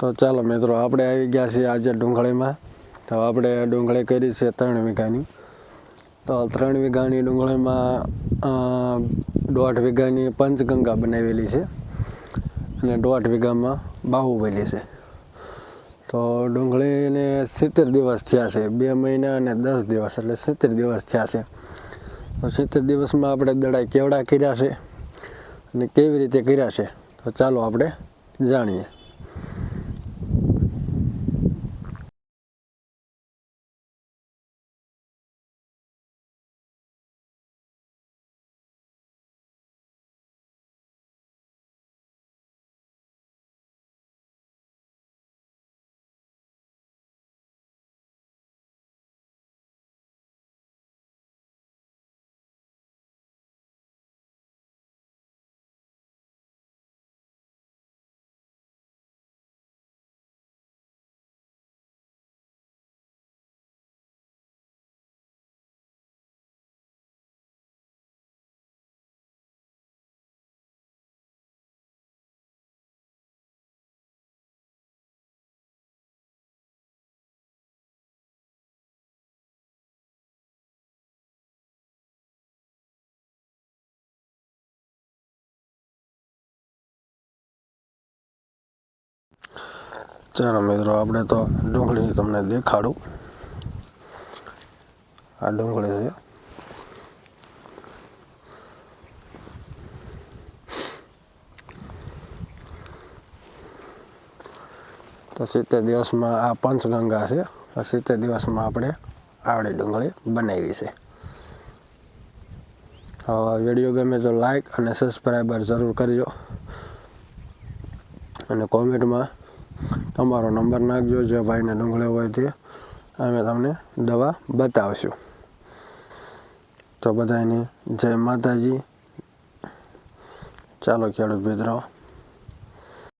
તો ચાલો મિત્રો, આપણે આવી ગયા છીએ આજે ડુંગળીમાં. તો આપણે ડુંગળી કરી છે ત્રણ વીઘાની. તો ત્રણ વીઘાની ડુંગળીમાં દોઢ વીઘાની પંચગંગા બનાવેલી છે અને દોઢ વીઘામાં બાહુબલી છે. તો ડુંગળીને સિત્તેર દિવસ થયા છે, બે મહિના અને દસ દિવસ, એટલે સિત્તેર દિવસ થયા છે. તો સિત્તેર દિવસમાં આપણે દડાઈ કેવડા કર્યા છે અને કેવી રીતે કર્યા છે, તો ચાલો આપણે જાણીએ. ચાલો મિત્રો, આપણે તો ડુંગળી તમને દેખાડું. આ ડુંગળી છે. તો સિત્તેર દિવસમાં આ પંચગંગા છે. તો સિત્તેર દિવસમાં આપણે આવડી ડુંગળી બનાવી છે. હવે વીડિયો ગમે તો લાઈક અને સબસ્ક્રાઈબર જરૂર કરજો. અને કોમેન્ટમાં તમારો નંબર નાખજો, જે ભાઈને ડુંગળી હોય તે. અમે તમને દવા બતાવશું. તો બધાને જય માતાજી. ચાલો ખેડૂત મિત્રો.